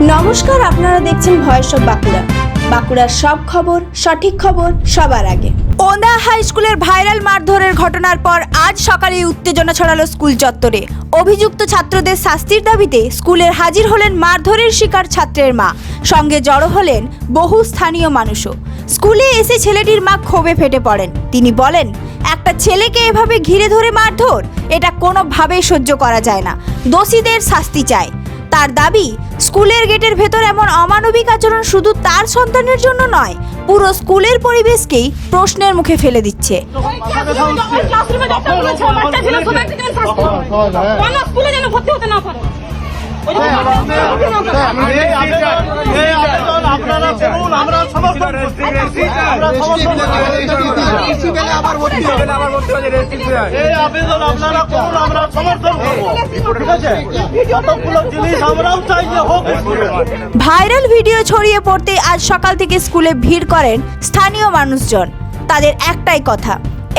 নমস্কার, আপনারা দেখছেন ভয়েস অফ বাঁকুড়া। বাঁকুড়ার সব খবর, সঠিক খবর সবার আগে। ওন্দা হাই স্কুলের ভাইরাল মারধরের ঘটনার পর আজ সকালে উত্তেজনা ছড়ালো স্কুল চত্বরে। অভিযুক্ত ছাত্রদের শাস্তির দাবিতে স্কুলের হাজির হলেন মারধরের শিকার ছাত্রের মা। সঙ্গে জড়ো হলেন বহু স্থানীয় মানুষও। স্কুলে এসে ছেলেটির মা ক্ষোভে ফেটে পড়েন। তিনি বলেন, একটা ছেলেকে এভাবে ঘিরে ধরে মারধর, এটা কোনোভাবেই সহ্য করা যায় না। দোষীদের শাস্তি চায় তার দাবি, স্কুলের গেটের ভেতর এমন অমানবিক আচরণ শুধু তার সন্তানের জন্য নয়, পুরো স্কুলের পরিবেশকেই প্রশ্নের মুখে ফেলে দিচ্ছে। আপনারা ভাইরাল ভিডিও ছড়িয়ে পড়তে আজ সকাল থেকে স্কুলে ভিড় করেন স্থানীয় মানুষজন। তাদের একটাই কথা,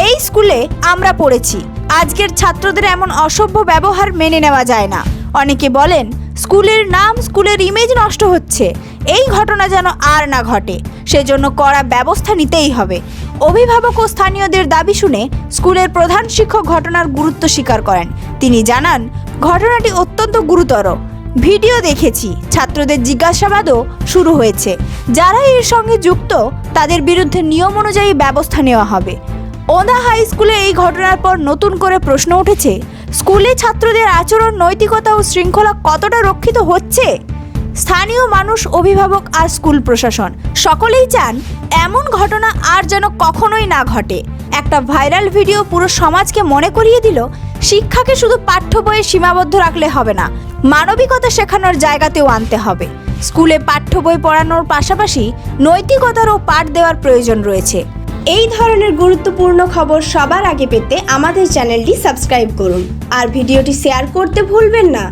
এই স্কুলে আমরা পড়েছি। আজকের ছাত্রদের এমন অসভ্য ব্যবহার মেনে নেওয়া যায় না। অনেকে বলেন, স্কুলের নাম স্কুলের ইমেজ নষ্ট হচ্ছে। এই ঘটনা যেন আর না ঘটে, সেজন্য কড়া ব্যবস্থা নিতেই হবে। অভিভাবক ও স্থানীয়দের দাবি শুনে স্কুলের প্রধান শিক্ষক ঘটনার গুরুত্ব স্বীকার করেন। তিনি জানান, ঘটনাটি অত্যন্ত গুরুতর। ভিডিও দেখেছি। ছাত্রদের জিজ্ঞাসাবাদও শুরু হয়েছে। যারা এর সঙ্গে যুক্ত, তাদের বিরুদ্ধে নিয়ম অনুযায়ী ব্যবস্থা নেওয়া হবে। ওদা হাই স্কুলে এই ঘটনার পর নতুন করে প্রশ্ন উঠেছে, স্কুলে ছাত্রদের আচরণ, নৈতিকতা ও শৃঙ্খলা কতটা রক্ষিত হচ্ছে? স্থানীয় মানুষ, অভিভাবক আর স্কুল প্রশাসন। সকলেই চান এমন ঘটনা আর যেন কখনোই না ঘটে। একটা ভাইরাল ভিডিও পুরো সমাজকে মনে করিয়ে দিল, শিক্ষাকে শুধু পাঠ্য বইয়ে সীমাবদ্ধ রাখলে হবে না, মানবিকতা শেখানোর জায়গাতেও আনতে হবে। স্কুলে পাঠ্য বই পড়ানোর পাশাপাশি নৈতিকতারও পাঠ দেওয়ার প্রয়োজন রয়েছে। এই ধরনের গুরুত্বপূর্ণ খবর সবার আগে পেতে আমাদের চ্যানেলটি সাবস্ক্রাইব করুন। আর ভিডিওটি শেয়ার করতে ভুলবেন না।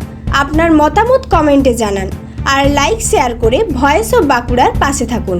আপনার মতামত কমেন্টে জানান। আর লাইক শেয়ার করে ভয়েস অফ বাঁকুড়ার পাশে থাকুন।